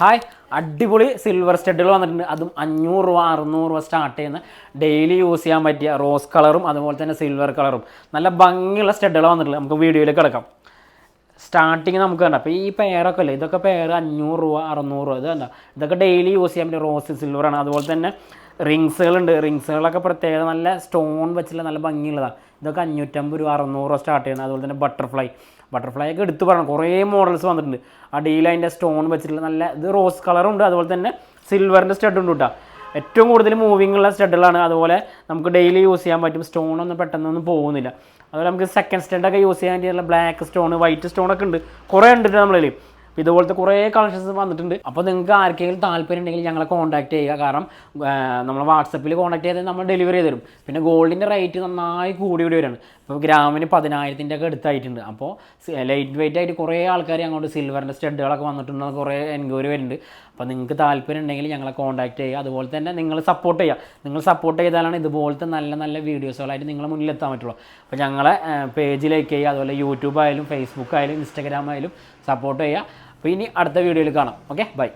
Hi അടിപൊളി silver സ്റ്റഡുകൾ വന്നിട്ടുണ്ട്. അതും അഞ്ഞൂറ് രൂപ അറുന്നൂറ് രൂപ സ്റ്റാർട്ട് ചെയ്യുന്ന ഡെയിലി യൂസ് ചെയ്യാൻ പറ്റിയ റോസ് കളറും അതുപോലെ തന്നെ സിൽവർ കളറും നല്ല ഭംഗിയുള്ള സ്റ്റഡുകൾ വന്നിട്ടുണ്ട്. നമുക്ക് വീഡിയോയിലേക്ക് കിടക്കാം. സ്റ്റാർട്ടിങ് നമുക്ക് വേണ്ട അപ്പോൾ ഈ പെയറൊക്കെ അല്ലേ? ഇതൊക്കെ പെയർ അഞ്ഞൂറ് രൂപ അറുന്നൂറ് രൂപ. ഇത് കണ്ട? ഇതൊക്കെ ഡെയിലി യൂസ് ചെയ്യാൻ പറ്റിയ റോസ് സിൽവറാണ് അതുപോലെ തന്നെ റിങ്സുകളുണ്ട് റിങ്സുകളൊക്കെ പ്രത്യേകം നല്ല സ്റ്റോൺ വെച്ചുള്ള നല്ല ഭംഗിയുള്ളതാണ്. ഇതൊക്കെ അഞ്ഞൂറ്റമ്പത് രൂപ അറുന്നൂറ് രൂപ സ്റ്റാർട്ട് ചെയ്യുന്നത്. അതുപോലെ തന്നെ ബട്ടർഫ്ലൈ ബട്ടർഫ്ലൈ ഒക്കെ എടുത്തു പറയണം. കുറേ മോഡൽസ് വന്നിട്ടുണ്ട്. ആ അതിന്റെ സ്റ്റോൺ വെച്ചിട്ടുള്ള നല്ല ഇത് റോസ് കളറുണ്ട് അതുപോലെ തന്നെ സിൽവറിന്റെ സ്റ്റഡ് ഉണ്ട് കേട്ടോ. ഏറ്റവും കൂടുതൽ മൂവിങ് ഉള്ള സ്റ്റഡുകളാണ് അതുപോലെ നമുക്ക് ഡെയിലി യൂസ് ചെയ്യാൻ പറ്റും. സ്റ്റോണൊന്നും പെട്ടെന്നൊന്നും പോകുന്നില്ല. അതുപോലെ നമുക്ക് സെക്കൻഡ് സ്റ്റഡൊക്കെ യൂസ് ചെയ്യാൻ പറ്റിയുള്ള ബ്ലാക്ക് സ്റ്റോൺ വൈറ്റ് സ്റ്റോണൊക്കെ ഉണ്ട്. കുറേ ഉണ്ട് നമ്മളിൽ അപ്പോൾ ഇതുപോലത്തെ കുറേ കളക്ഷൻസ് വന്നിട്ടുണ്ട്. അപ്പോൾ നിങ്ങൾക്ക് ആർക്കെങ്കിലും താല്പര്യം ഉണ്ടെങ്കിൽ ഞങ്ങളെ കോൺടാക്ട് ചെയ്യുക. കാരണം നമ്മൾ വാട്സപ്പിൽ കോൺടാക്ട് ചെയ്താൽ നമ്മൾ ഡെലിവറി ചെയ്ത് തരും. പിന്നെ ഗോൾഡിന്റെ റേറ്റ് നന്നായി കൂടി കൂടി വരികയാണ് ഇപ്പോൾ ഗ്രാമിന് പതിനായിരത്തിന്റെ ഒക്കെ അടുത്തായിട്ടുണ്ട്. അപ്പോൾ ലൈറ്റ് വെയിറ്റ് ആയിട്ട് കുറേ ആൾക്കാർ അങ്ങോട്ട് സിൽവറിന്റെ സ്റ്റഡുകളൊക്കെ വന്നിട്ടുണ്ടെന്ന് കുറേ എൻക്വയറി വരുന്നുണ്ട്. അപ്പോൾ നിങ്ങൾക്ക് താല്പര്യം ഉണ്ടെങ്കിൽ ഞങ്ങളെ കോൺടാക്ട് ചെയ്യുക. അതുപോലെ തന്നെ നിങ്ങൾ സപ്പോർട്ട് ചെയ്യുക. നിങ്ങൾ സപ്പോർട്ട് ചെയ്താലാണ് ഇതുപോലത്തെ നല്ല നല്ല വീഡിയോസുകളായിട്ട് നിങ്ങളെ മുന്നിൽ എത്താൻ പറ്റുള്ളൂ. അപ്പോൾ ഞങ്ങളെ പേജിലേക്ക് ചെയ്യുക. അതുപോലെ യൂട്യൂബ് ആയാലും ഫേസ്ബുക്ക് ആയാലും ഇൻസ്റ്റാഗ്രാം ആയാലും സപ്പോർട്ട് ചെയ്യുക. അപ്പോൾ ഇനി അടുത്ത വീഡിയോയിൽ കാണാം. Okay bye